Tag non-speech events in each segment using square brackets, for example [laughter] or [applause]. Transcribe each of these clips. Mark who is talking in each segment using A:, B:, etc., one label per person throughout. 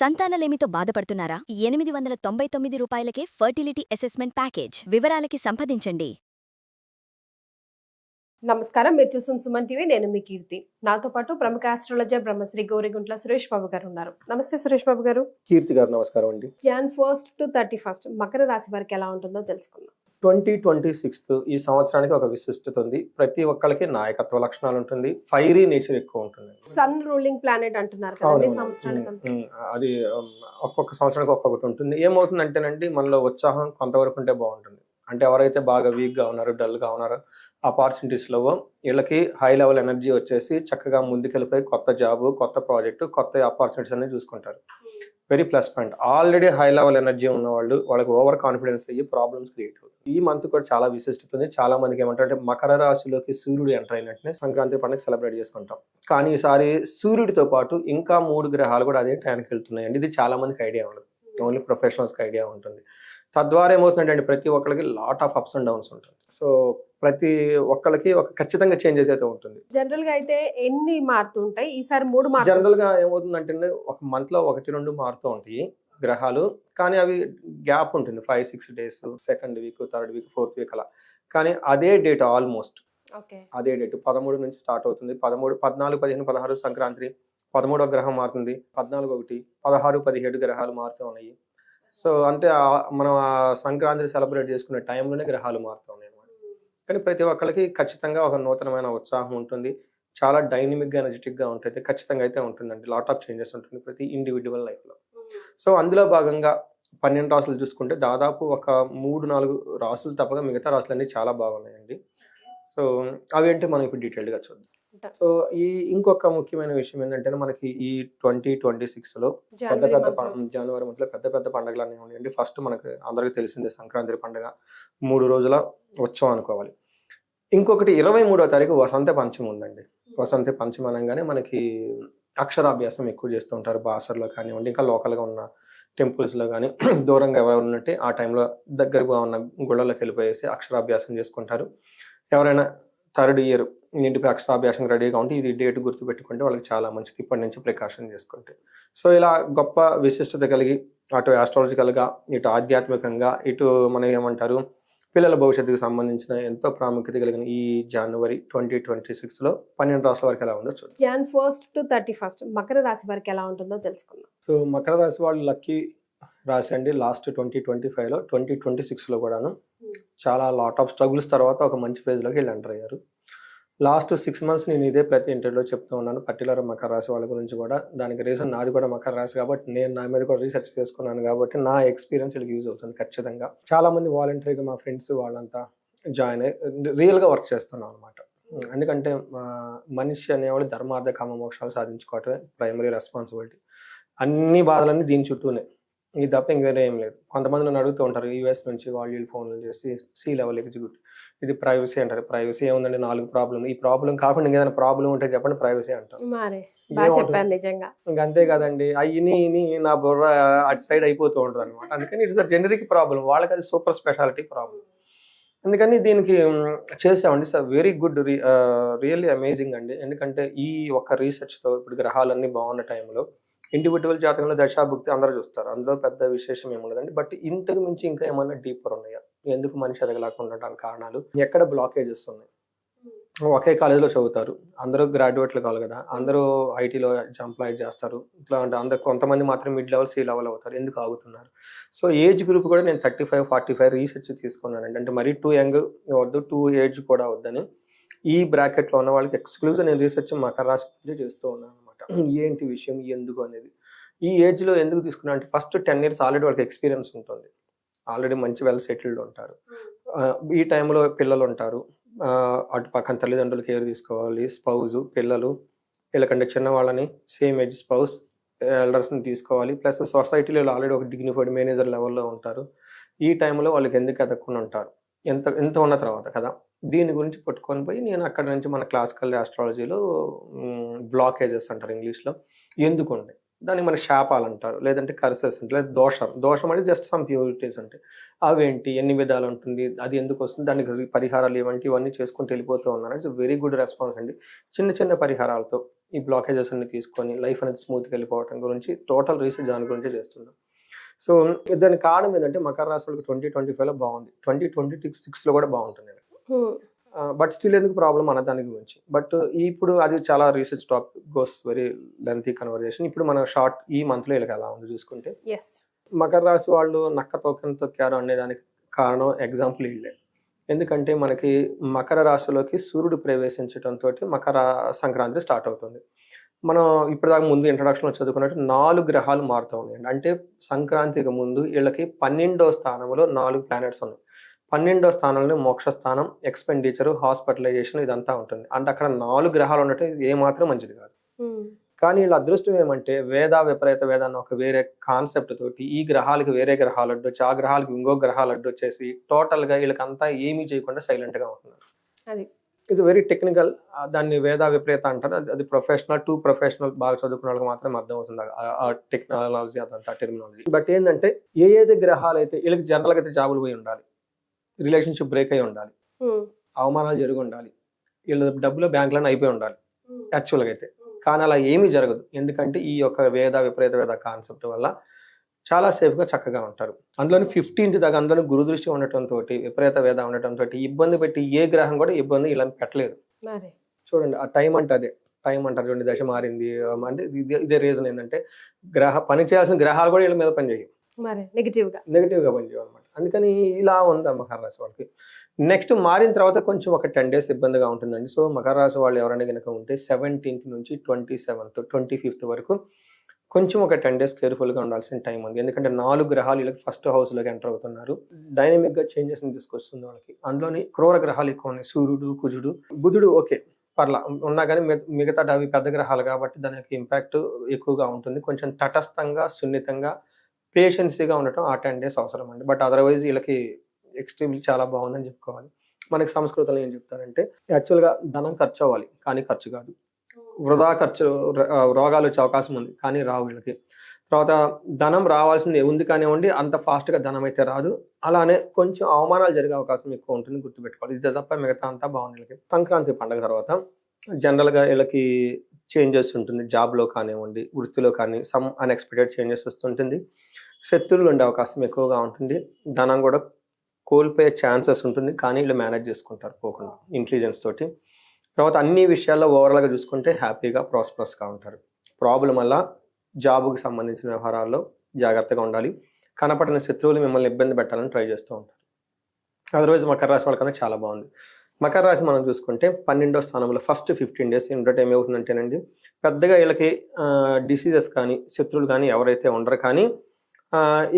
A: సంతానలేమితో బాధపడుతున్నారా? ఎనిమిది వందల తొంభై తొమ్మిది రూపాయలకే ఫర్టిలిటీ అసెస్మెంట్ ప్యాకేజ్ వివరాలకి సంప్రదించండి.
B: నమస్కారం మీరు చూస్తున్న సుమన్ టీవీ నేను మీ కీర్తి. నాతో పాటు ప్రముఖ ఆస్ట్రాలజర్ బ్రహ్మశ్రీ గౌరిగుంట్ల సురేష్ బాబు గారు ఉన్నారు. నమస్తే సురేష్ బాబు గారు.
C: కీర్తి గారు నమస్కారం అండి.
B: Jan first to thirty first Makar రాశి వారికి ఎలా ఉంటుందో తెలుసుకుందాం.
C: ట్వంటీ ట్వంటీ సిక్స్త్ ఈ సంవత్సరానికి ఒక విశిష్టత ఉంది. ప్రతి ఒక్కరికి నాయకత్వ లక్షణాలు ఉంటుంది. ఫైరీ నేచర్ ఎక్కువ ఉంటుంది.
B: సన్ రూలింగ్ ప్లానెట్ అంటున్నారు.
C: అది ఒక్కొక్క సంవత్సరానికి ఒక్కొక్కటి ఉంటుంది. ఏమవుతుందంటేనండి మనలో ఉత్సాహం కొంతవరకు ఉంటే బాగుంటుంది. అంటే ఎవరైతే బాగా వీక్గా ఉన్నారో డల్గా ఉన్నారో ఆపర్చునిటీస్లో వీళ్ళకి హై లెవెల్ ఎనర్జీ వచ్చేసి చక్కగా ముందుకెళ్ళిపోయి కొత్త జాబ్ కొత్త ప్రాజెక్టు కొత్త ఆపర్చునిటీస్ అనేది చూసుకుంటారు. Very plus point already high level energy ఉన్న వాళ్ళు వాళ్ళకి ఓవర్ కాన్ఫిడెన్స్ అయ్యి ప్రాబ్లమ్స్ క్రియేట్ అవుతుంది ఈ మంత్ కూడా చాలా విశిష్టత ఉంది చాలా మందికి ఏమంటారు అంటే మకర రాశిలోకి సూర్యుడు ఎంటర్ అయినట్టునే సంక్రాంతి పండుగ సెలబ్రేట్ చేసుకుంటాం. కానీ ఈసారి సూర్యుడితో పాటు ఇంకా మూడు గ్రహాలు కూడా అదే టైంకి వెళ్తున్నాయండి. ఇది చాలా మందికి ఐడియా ఉండదు. ఓన్లీ ప్రొఫెషనల్స్కి ఐడియా ఉంటుంది. తద్వారా ఏమవుతుందంటే ప్రతి ఒక్కరికి lot of ups and downs ఉంటుంది. సో ప్రతి ఒక్కరికి ఒక ఖచ్చితంగా చేంజెస్ అయితే ఉంటుంది.
B: జనరల్గా అయితే ఎన్ని మారుతూ ఉంటాయి? ఈసారి మూడు
C: జనరల్గా ఏమవుతుందంటే ఒక మంత్లో ఒకటి రెండు మారుతూ ఉంటాయి. గ్రహాలు. కానీ అవి గ్యాప్ ఉంటుంది. Five six days second week third week fourth week అలా. కానీ అదే డేట్ ఆల్మోస్ట్.
B: ఓకే.
C: అదే డేట్. పదమూడు నుంచి స్టార్ట్ అవుతుంది. పదమూడు పద్నాలుగు పదిహేను పదహారు సంక్రాంతి. పదమూడో గ్రహం మారుతుంది. పద్నాలుగు ఒకటి. పదహారు పదిహేడు గ్రహాలు మారుతూ ఉన్నాయి. సో అంటే మనం ఆ సంక్రాంతి సెలబ్రేట్ చేసుకునే టైంలోనే గ్రహాలు మారుతూ ఉన్నాయి అన్నమాట. కానీ ప్రతి ఒక్కరికి ఖచ్చితంగా ఒక నూతనమైన ఉత్సాహం ఉంటుంది. చాలా డైనమిక్గా ఎనర్జెటిక్గా ఉంటుంది ఖచ్చితంగా అయితే ఉంటుందండి. లాట్ ఆఫ్ చేంజెస్ ఉంటుంది ప్రతి ఇండివిజువల్ లైఫ్లో. సో అందులో భాగంగా పన్నెండు రాసులు చూసుకుంటే దాదాపు ఒక మూడు నాలుగు రాసులు తప్పగా మిగతా రాసులన్నీ చాలా బాగున్నాయండి. సో అవేంటి మనం ఇప్పుడు డీటెయిల్గా చూద్దాం. సో ఈ ఇంకొక ముఖ్యమైన విషయం ఏంటంటే మనకి ఈ ట్వంటీ ట్వంటీ సిక్స్లో పెద్ద పెద్ద జనవరి మంత్లో పెద్ద పెద్ద పండుగలు అనేవి ఉన్నాయండి. ఫస్ట్ మనకు అందరికీ తెలిసిందే సంక్రాంతి పండుగ. మూడు రోజుల ఉత్సవం అనుకోవాలి. ఇంకొకటి ఇరవై మూడో తారీఖు వసంత పంచమి ఉందండి. వసంత పంచమి అనగానే మనకి అక్షరాభ్యాసం ఎక్కువ చేస్తూ ఉంటారు బాసర్లో కానివ్వండి ఇంకా లోకల్గా ఉన్న టెంపుల్స్లో కానీ [clears throat] దూరంగా ఎవరు ఉన్నట్టే ఆ టైంలో దగ్గరగా ఉన్న గుళ్ళలోకి వెళ్ళిపోయేసి అక్షరాభ్యాసం చేసుకుంటారు. ఎవరైనా థర్డ్ ఇయర్ ఇంటిపై అక్షరాభ్యాసం రెడీగా ఉంటే ఇది డేట్ గుర్తుపెట్టుకుంటే వాళ్ళకి చాలా మంచిది. ఇప్పటి నుంచి ప్రికాషన్ చేసుకుంటే. సో ఇలా గొప్ప విశిష్టత కలిగి అటు ఆస్ట్రాలజికల్గా ఇటు ఆధ్యాత్మికంగా ఇటు మనం ఏమంటారు పిల్లల భవిష్యత్తుకు సంబంధించిన ఎంతో ప్రాముఖ్యత కలిగిన ఈ జనవరి ట్వంటీ ట్వంటీ సిక్స్లో పన్నెండు రాష్ట్రాల వరకు ఎలా ఉందో చూద్దాం.
B: Jan first to thirty first Makar రాశి వారికి ఎలా ఉంటుందో తెలుసుకుందాం.
C: సో మకర రాశి వాళ్ళు లక్కీ రాశి అండి. లాస్ట్ ట్వంటీ ట్వంటీ ఫైవ్లో ట్వంటీ ట్వంటీ సిక్స్లో కూడాను చాలా లాట్ ఆఫ్ స్ట్రగుల్స్ తర్వాత ఒక మంచి ఫేజ్లోకి వెళ్ళి ఎంటర్ అయ్యారు. లాస్ట్ సిక్స్ మంత్స్ నేను ఇదే ప్రతి ఇంటర్వ్యూలో చెప్తూ ఉన్నాను. పర్టికులర్ మకర రాశి వాళ్ళ గురించి కూడా. దానికి రీజన్ నాది కూడా మకర రాశి కాబట్టి నేను నా మీద కూడా రీసెర్చ్ చేసుకున్నాను కాబట్టి నా ఎక్స్పీరియన్స్ వీళ్ళకి యూజ్ అవుతుంది ఖచ్చితంగా. చాలా మంది వాలంటరీగా మా ఫ్రెండ్స్ వాళ్ళంతా జాయిన్ అయ్యి రియల్గా వర్క్ చేస్తున్నాం అనమాట ఎందుకంటే మనిషి అనేవాళ్ళు ధర్మార్థ కామ మోక్షాలు సాధించుకోవటమే ప్రైమరీ రెస్పాన్సిబిలిటీ అన్ని బాధలన్నీ దీని చుట్టూనే. ఇది తప్ప ఇంకేరే ఏం లేదు. కొంతమంది నన్ను అడుగుతూ ఉంటారు యూఎస్ నుంచి వాళ్ళు ఫోన్లు చేసి సి లెవెల్ ఎగ్జిక్యూటివ్ ఇది ప్రైవసీ అంటారు. ప్రైవసీ ఏముందండి? నాలుగు ప్రాబ్లం ఈ ప్రాబ్లం కాకుండా ఇంకేదైనా ప్రాబ్లం ఉంటే చెప్పండి ప్రైవసీ అంటాం
B: మారే. బాగా
C: ఏముంటుంది?
B: చెప్పారు నిజంగా.
C: ఇంకా అంతే కదండి. అయ్యి ఇని నా బుర్ర అటు సైడ్ అయిపోతూ ఉంటుంది అనమాట అందుకని ఇట్స్ అ జెనరిక్ ప్రాబ్లం. వాళ్ళకి అది సూపర్ స్పెషాలిటీ ప్రాబ్లం. అందుకని దీనికి చేసామండి sir very good really amazing అండి. ఎందుకంటే ఈ ఒక్క రీసెర్చ్తో ఇప్పుడు గ్రహాలన్నీ బాగున్న టైంలో ఇండివిజువల్ జాతకంలో దశాభుక్తి అందరూ చూస్తారు. అందులో పెద్ద విశేషం ఏముండదండి బట్ ఇంతకు మించి ఇంకా ఏమైనా డీపర్ ఉన్నాయా? ఎందుకు మనిషి ఎదగలేకుండా ఉండడానికి కారణాలు? ఎక్కడ బ్లాకేజెస్ ఉన్నాయి? ఒకే కాలేజీలో చదువుతారు. అందరూ గ్రాడ్యుయేట్లు కావాలి కదా. అందరూ ఐటీలో ఎంప్లాయ్ చేస్తారు. ఇట్లా అంటే అందరు కొంతమంది మాత్రం మిడ్ లెవెల్ సి లెవెల్ అవుతారు. ఎందుకు ఆగుతున్నారు? సో ఏజ్ గ్రూప్ కూడా నేను thirty five forty five research తీసుకున్నానండి. అంటే మరీ టూ యంగ్ వద్దు టూ ఏజ్ కూడా వద్దని. ఈ బ్రాకెట్లో ఉన్న వాళ్ళకి ఎక్స్క్లూజివ్ నేను రీసెర్చ్ మకర రాశి చేస్తూ ఉన్నాను. ఏంటి విషయం? ఎందుకు అనేది. ఈ ఏజ్లో ఎందుకు తీసుకున్నా అంటే ఫస్ట్ టెన్ ఇయర్స్ ఆల్రెడీ వాళ్ళకి ఎక్స్పీరియన్స్ ఉంటుంది. ఆల్రెడీ మంచి వెల్ సెటిల్డ్ ఉంటారు. ఆ, ఈ టైంలో పిల్లలు ఉంటారు. అటు పక్కన తల్లిదండ్రులు కేర్ తీసుకోవాలి. స్పౌజ్ పిల్లలు వీళ్ళకంటే చిన్న వాళ్ళని సేమ్ ఏజ్ స్పౌస్ ఎల్డర్స్ని తీసుకోవాలి. ప్లస్ సొసైటీలో ఆల్రెడీ ఒక డిగ్నిఫైడ్ మేనేజర్ లెవెల్లో ఉంటారు. ఈ టైంలో వాళ్ళకి ఎందుకు ఎదగకుండా ఉంటారు? ఎంత ఎంత ఉన్న తర్వాత కదా? దీని గురించి పట్టుకొని పోయి నేను అక్కడ నుంచి మన క్లాసికల్ ఆస్ట్రాలజీలో బ్లాకేజెస్ అంటారు ఇంగ్లీష్లో. ఎందుకు ఉండే దాన్ని మన శాపాలు అంటారు లేదంటే కర్సెస్ అంటే లేదా దోషం. దోషం అంటే జస్ట్ సమ్ ప్యూరిటీస్ అంటే అవేంటి ఎన్ని విధాలు ఉంటుంది అది ఎందుకు వస్తుంది దానికి పరిహారాలు ఏమంటే ఇవన్నీ చేసుకుంటూ వెళ్ళిపోతూ ఉన్నారు. ఇట్స్ వెరీ గుడ్ రెస్పాన్స్ అండి. చిన్న చిన్న పరిహారాలతో ఈ బ్లాకేజెస్ అన్ని తీసుకొని లైఫ్ అనేది స్మూత్గా వెళ్ళిపోవటం గురించి టోటల్ రీసెర్చ్ దాని గురించి చేస్తున్నాం. సో దాని కారణం ఏంటంటే మకర రాశి వాళ్ళకి ట్వంటీ ట్వంటీ ఫైవ్లో బాగుంది. ట్వంటీ ట్వంటీ సిక్స్ సిక్స్లో కూడా బాగుంటుంది. బట్ స్టిల్ ఎందుకు ప్రాబ్లం అన్న దాని గురించి. బట్ ఇప్పుడు అది చాలా research topic goes very lengthy conversation ఇప్పుడు మన షార్ట్ ఈ మంత్లో వీళ్ళకి ఎలా ఉంది చూసుకుంటే. మకర రాశి వాళ్ళు నక్క తోకని తొక్కారు అనేదానికి కారణం ఎగ్జాంపుల్ వీళ్ళే. ఎందుకంటే మనకి మకర రాశిలోకి సూర్యుడు ప్రవేశించడంతో మకర సంక్రాంతి స్టార్ట్ అవుతుంది. మనం ఇప్పటిదాకా ముందు ఇంట్రడక్షన్లో చదువుకున్నట్టు నాలుగు గ్రహాలు మారుతూ ఉన్నాయండి. అంటే సంక్రాంతికి ముందు వీళ్ళకి పన్నెండో స్థానంలో నాలుగు ప్లానెట్స్ ఉన్నాయి. పన్నెండో స్థానంలో మోక్ష స్థానం ఎక్స్పెండిచర్ హాస్పిటలైజేషన్ ఇదంతా ఉంటుంది. అంటే అక్కడ నాలుగు గ్రహాలు ఉండటం ఏమాత్రం మంచిది కాదు. కానీ వీళ్ళ అదృష్టం ఏమంటే వేద విపరీత వేద అన్న ఒక వేరే కాన్సెప్ట్ తోటి ఈ గ్రహాలకి వేరే గ్రహాలు అడ్డు వచ్చి ఆ గ్రహాలకి ఇంకో గ్రహాలు అడ్డు వచ్చేసి టోటల్గా వీళ్ళకంతా ఏమీ చేయకుండా సైలెంట్గా ఉంటున్నారు.
B: అది.
C: ఇది వెరీ టెక్నికల్ దాన్ని వేద విపరీత అంటారు. అది- ప్రొఫెషనల్ టు ప్రొఫెషనల్ బాగా చదువుకున్న వాళ్ళకి మాత్రం అర్థం అవుతుంది ఆ- టెక్నాలజీ అదంతా టెర్మినాలజీ బట్ ఏంటంటే ఏ ఏది గ్రహాలు అయితే వీళ్ళకి జనరల్గా అయితే జాబులు పోయి ఉండాలి. రిలేషన్షిప్ బ్రేక్ అయి ఉండాలి. అవమానాలు జరిగి ఉండాలి. వీళ్ళ డబ్బులు బ్యాంకులను అయిపోయి ఉండాలి. యాక్చువల్గా అయితే. కానీ అలా ఏమీ జరగదు. ఎందుకంటే ఈ యొక్క వేద విపరీత వేద కాన్సెప్ట్ వల్ల చాలా సేఫ్గా చక్కగా ఉంటారు. అందులోని ఫిఫ్టీన్త్ దాకా అందులోని గురుదృష్టి ఉండటంతో విపరీత వేద ఉండటంతో ఇబ్బంది పెట్టి ఏ గ్రహం కూడా ఇబ్బంది ఇలా పెట్టలేదు. చూడండి ఆ టైం అంటే అదే. టైం అంటారు చూడండి దశ మారింది అంటే ఇదే రీజన్ ఏంటంటే గ్రహ పని చేయాల్సిన గ్రహాలు కూడా వీళ్ళ మీద పని చేయవు
B: మరి? నెగిటివ్గా
C: నెగిటివ్గా పనిచేయవు అందుకని ఇలా ఉంది మకర రాశి వాళ్ళకి. నెక్స్ట్ మారిన తర్వాత కొంచెం ఒక టెన్ డేస్ ఇబ్బందిగా ఉంటుందండి. సో మకర రాశి వాళ్ళు ఎవరైనా కనుక ఉంటే సెవెంటీన్త్ నుంచి ట్వంటీ సెవెంత్ ట్వంటీ ఫిఫ్త్ వరకు కొంచెం ఒక టెన్ డేస్ కేర్ఫుల్గా ఉండాల్సిన టైం ఉంది. ఎందుకంటే నాలుగు గ్రహాలు వీళ్ళకి ఫస్ట్ హౌస్లోకి ఎంటర్ అవుతున్నారు. డైనమిక్గా చేంజెస్ తీసుకొస్తుంది వాళ్ళకి. అందులోని క్రూర గ్రహాలు ఎక్కువ ఉన్నాయి. సూర్యుడు కుజుడు బుధుడు ఓకే పర్లా. ఉన్నా కానీ మిగతా అవి పెద్ద గ్రహాలు కాబట్టి దాని యొక్క ఇంపాక్ట్ ఎక్కువగా ఉంటుంది. కొంచెం తటస్థంగా సున్నితంగా పేషెన్సీగా ఉండటం ఆ టెన్ డేస్ అవసరం అండి బట్ అదర్వైజ్ వీళ్ళకి ఎక్స్ట్రీమ్లీ చాలా బాగుందని చెప్పుకోవాలి. మనకి సంస్కృతంలో ఏం చెప్తారంటే యాక్చువల్గా ధనం ఖర్చు అవ్వాలి కానీ ఖర్చు కాదు. వృధా ఖర్చు రోగాలు వచ్చే అవకాశం ఉంది కానీ రావు వీళ్ళకి. తర్వాత ధనం రావాల్సింది ఉంది కానివ్వండి అంత ఫాస్ట్గా ధనం అయితే రాదు. అలానే కొంచెం అవమానాలు జరిగే అవకాశం ఎక్కువ ఉంటుంది గుర్తుపెట్టుకోవాలి. ఇది తప్ప మిగతా అంతా బాగుంది వీళ్ళకి. సంక్రాంతి పండుగ తర్వాత జనరల్గా వీళ్ళకి చేంజెస్ ఉంటుంది. జాబ్లో కానివ్వండి వృత్తిలో కానీ సమ్ అన్ఎక్స్పెక్టెడ్ చేంజెస్ వస్తుంటుంది. శత్రువులు ఉండే అవకాశం ఎక్కువగా ఉంటుంది. ధనం కూడా కోల్పోయే ఛాన్సెస్ ఉంటుంది. కానీ వీళ్ళు మేనేజ్ చేసుకుంటారు పోకుండా ఇంటెలిజెన్స్ తోటి. తర్వాత అన్ని విషయాల్లో ఓవరాల్గా చూసుకుంటే హ్యాపీగా ప్రాస్పరస్గా ఉంటారు. ప్రాబ్లం వల్ల జాబ్కి సంబంధించిన వ్యవహారాల్లో జాగ్రత్తగా ఉండాలి. కనపడిన శత్రువులు మిమ్మల్ని ఇబ్బంది పెట్టాలని ట్రై చేస్తూ ఉంటారు. అదర్వైజ్ మకర రాశి వాళ్ళకన్నా చాలా బాగుంది. మకర రాశి మనం చూసుకుంటే పన్నెండో స్థానంలో ఫస్ట్ ఫిఫ్టీన్ డేస్ ఉండటం ఏమవుతుందంటేనండి పెద్దగా వీళ్ళకి డిసీజెస్ కానీ శత్రులు కానీ ఎవరైతే ఉండరు కానీ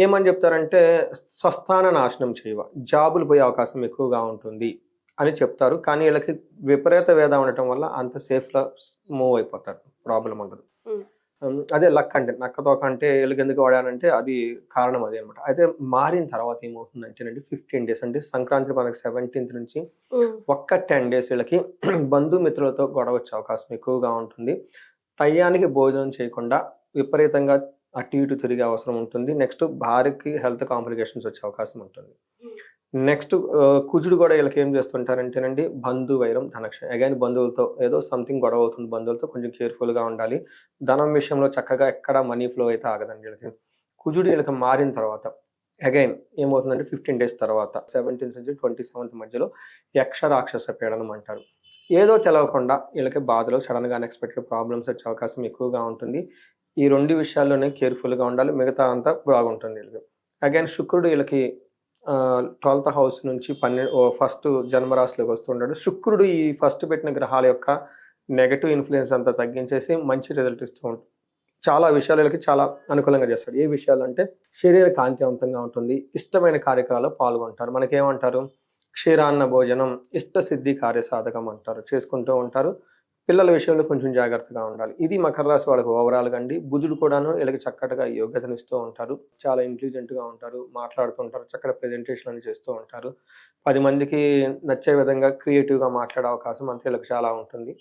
C: ఏమని చెప్తారంటే స్వస్థాన నాశనం చేయవ జాబులు పోయే అవకాశం ఎక్కువగా ఉంటుంది అని చెప్తారు. కానీ వీళ్ళకి విపరీత వేద ఉండటం వల్ల అంత సేఫ్లో మూవ్ అయిపోతారు ప్రాబ్లం ఉండదు. అదే లక్ అంటే నక్కతోక అంటే వీళ్ళకి ఎందుకు వాడానంటే అది కారణం అదే అనమాట అయితే మారిన తర్వాత ఏమవుతుందంటేనండి ఫిఫ్టీన్ డేస్ అంటే సంక్రాంతి మనకి సెవెంటీన్త్ నుంచి. ఒక్క టెన్ డేస్ వీళ్ళకి [clears throat] బంధుమిత్రులతో గొడవ వచ్చే అవకాశం ఎక్కువగా ఉంటుంది. టయానికి భోజనం చేయకుండా విపరీతంగా అటు ఇటు తిరిగే అవసరం ఉంటుంది. నెక్స్ట్ భార్యకి హెల్త్ కాంప్లికేషన్స్ వచ్చే అవకాశం ఉంటుంది. నెక్స్ట్ కుజుడు కూడా వీళ్ళకి ఏం చేస్తుంటారంటేనండి బంధు వైరం ధనక్ష అగైన్ బంధువులతో ఏదో సంథింగ్ గొడవ అవుతుంది బంధువులతో కొంచెం కేర్ఫుల్గా ఉండాలి. ధనం విషయంలో చక్కగా ఎక్కడ మనీ ఫ్లో అయితే ఆగదండి వీళ్ళకి. కుజుడు వీళ్ళకి మారిన తర్వాత అగైన్ ఏమవుతుందంటే ఫిఫ్టీన్ డేస్ తర్వాత సెవెంటీన్త్ నుంచి ట్వంటీ సెవెంత్ మధ్యలో యక్ష రాక్షస పీడనం అంటారు. ఏదో తెలవకుండా వీళ్ళకి బాధలు సడన్గా అన్ఎక్స్పెక్టెడ్ ప్రాబ్లమ్స్ వచ్చే అవకాశం ఎక్కువగా ఉంటుంది. ఈ రెండు విషయాల్లోనే కేర్ఫుల్గా ఉండాలి మిగతా అంతా బాగుంటుంది వీళ్ళకి. అగైన్ శుక్రుడు వీళ్ళకి ట్వెల్త్ హౌస్ నుంచి పన్నెండు ఫస్ట్ జన్మరాశిలోకి వస్తుంటాడు. శుక్రుడు ఈ ఫస్ట్ పెట్టిన గ్రహాల యొక్క నెగటివ్ ఇన్ఫ్లుయెన్స్ అంతా తగ్గించేసి మంచి రిజల్ట్ ఇస్తూ ఉంటాడు. చాలా విషయాలకి చాలా అనుకూలంగా చేస్తాడు. ఏ విషయాలు అంటే శరీర కాంతివంతంగా ఉంటుంది. ఇష్టమైన కార్యక్రమాల్లో పాల్గొంటారు. మనకేమంటారు? క్షీరాన్న భోజనం ఇష్ట సిద్ధి కార్యసాధకం అంటారు. చేసుకుంటూ ఉంటారు. పిల్లల విషయంలో కొంచెం జాగ్రత్తగా ఉండాలి. ఇది మకర రాశి వాళ్ళకి ఓవరాల్గా అండి. బుధుడు కూడాను వీళ్ళకి చక్కటిగా యోగ్యతనిస్తూ ఉంటారు. చాలా ఇంటెలిజెంట్గా ఉంటారు. మాట్లాడుతుంటారు. చక్కటి ప్రెజెంటేషన్ అని చేస్తూ ఉంటారు. పది మందికి నచ్చే విధంగా క్రియేటివ్గా మాట్లాడే అవకాశం అంతే వీళ్ళకి చాలా ఉంటుంది.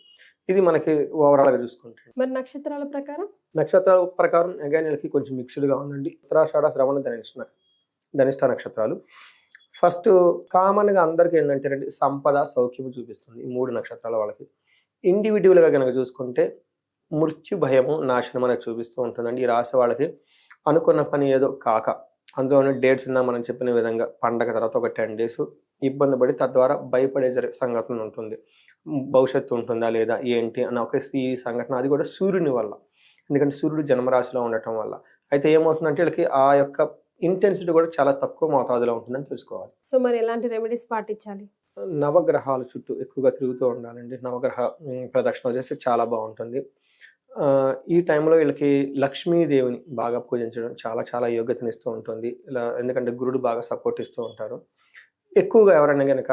C: ఇది మనకి ఓవరాల్గా చూసుకుంటే.
B: మరి నక్షత్రాల ప్రకారం?
C: నక్షత్రాల ప్రకారం అగైన్ వీళ్ళకి కొంచెం మిక్స్డ్గా ఉందండి. ఉత్తరాషాఢ శ్రవణ ధనిష్ట ధనిష్ట నక్షత్రాలు. ఫస్ట్ కామన్గా అందరికీ ఏంటంటే సంపద సౌఖ్యం చూపిస్తుంది ఈ మూడు నక్షత్రాల వాళ్ళకి. ఇండివిజువల్గా కనుక చూసుకుంటే మృత్యు భయము నాశనం అనేది చూపిస్తూ ఉంటుందండి. ఈ రాశి వాళ్ళకి అనుకున్న పని ఏదో కాక అందులోనే డేట్స్ ఉన్నా మనం చెప్పిన విధంగా పండగ తర్వాత ఒక టెన్ డేస్ ఇబ్బంది పడి తద్వారా భయపడే జరి సంఘటన ఉంటుంది. భవిష్యత్తు ఉంటుందా లేదా ఏంటి అన్న ఒక ఈ సంఘటన అది కూడా సూర్యుని వల్ల. ఎందుకంటే సూర్యుడు జన్మరాశిలో ఉండటం వల్ల. అయితే ఏమవుతుందంటే వీళ్ళకి ఆ యొక్క ఇంటెన్సిటీ కూడా చాలా తక్కువ మోతాదులో ఉంటుందని తెలుసుకోవాలి.
B: సో మరి ఎలాంటి రెమెడీస్ పాటించాలి?
C: నవగ్రహాల చుట్టూ ఎక్కువగా తిరుగుతూ ఉండాలండి. నవగ్రహ ప్రదక్షిణ చేస్తే చాలా బాగుంటుంది. ఈ టైంలో వీళ్ళకి లక్ష్మీదేవిని బాగా పూజించడం చాలా చాలా యోగ్యతనిస్తూ ఉంటుంది. ఇలా ఎందుకంటే గురుడు బాగా సపోర్ట్ ఇస్తూ ఉంటారు. ఎక్కువగా ఎవరైనా కనుక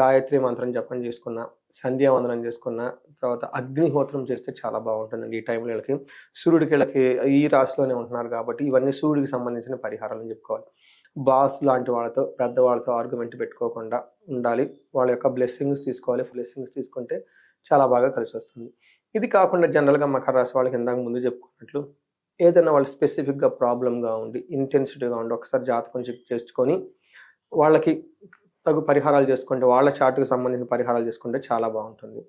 C: గాయత్రి మంత్రం జపం చేసుకున్న సంధ్యావందనం చేసుకున్న తర్వాత అగ్నిహోత్రం చేస్తే చాలా బాగుంటుందండి ఈ టైంలో వీళ్ళకి. సూర్యుడికి వీళ్ళకి ఈ రాశిలోనే ఉంటున్నారు కాబట్టి ఇవన్నీ సూర్యుడికి సంబంధించిన పరిహారాలని చెప్పుకోవాలి. బాస్ లాంటి వాళ్ళతో పెద్దవాళ్ళతో ఆర్గ్యుమెంట్ పెట్టుకోకుండా ఉండాలి. వాళ్ళ యొక్క బ్లెస్సింగ్స్ తీసుకోవాలి. బ్లెస్సింగ్స్ తీసుకుంటే చాలా బాగా కలిసి వస్తుంది. ఇది కాకుండా జనరల్గా మకర రాశి వాళ్ళకి ఇందాక ముందు చెప్పుకున్నట్లు ఏదైనా వాళ్ళు స్పెసిఫిక్గా ప్రాబ్లంగా ఉండి ఇంటెన్సిటీగా ఉండి ఒకసారి జాతకం చెక్ చేసుకొని వాళ్ళకి తగు పరిహారాలు చేసుకుంటే వాళ్ళ చార్ట్కి సంబంధించిన పరిహారాలు చేసుకుంటే చాలా బాగుంటుంది.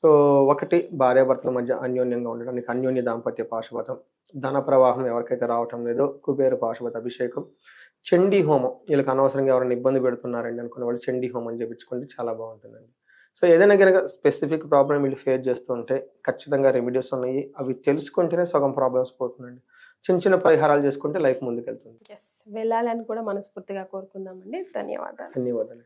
C: సో ఒకటి భార్యాభర్తల మధ్య అన్యోన్యంగా ఉండడానికి అన్యోన్య దాంపత్య పాశుపతం. ధన ప్రవాహం ఎవరికైతే రావటం లేదో కుబేర పాశుపత అభిషేకం. చండీ హోమం. వీళ్ళకి అనవసరంగా ఎవరైనా ఇబ్బంది పెడుతున్నారండి అనుకున్న వాళ్ళు చండీ హోమం చేయించుకుంటే చాలా బాగుంటుందండి. సో ఏదైనా కనుక స్పెసిఫిక్ ప్రాబ్లం వీళ్ళు ఫేస్ చేస్తుంటే ఖచ్చితంగా రెమెడీస్ ఉన్నాయి. అవి తెలుసుకుంటేనే సగం ప్రాబ్లమ్స్ పోతుందండి. చిన్న చిన్న పరిహారాలు చేసుకుంటే లైఫ్ ముందుకెళ్తుంది.
B: వెళ్ళాలని కూడా మనస్ఫూర్తిగా కోరుకుందామండి. ధన్యవాదాలు.
C: ధన్యవాదాలు.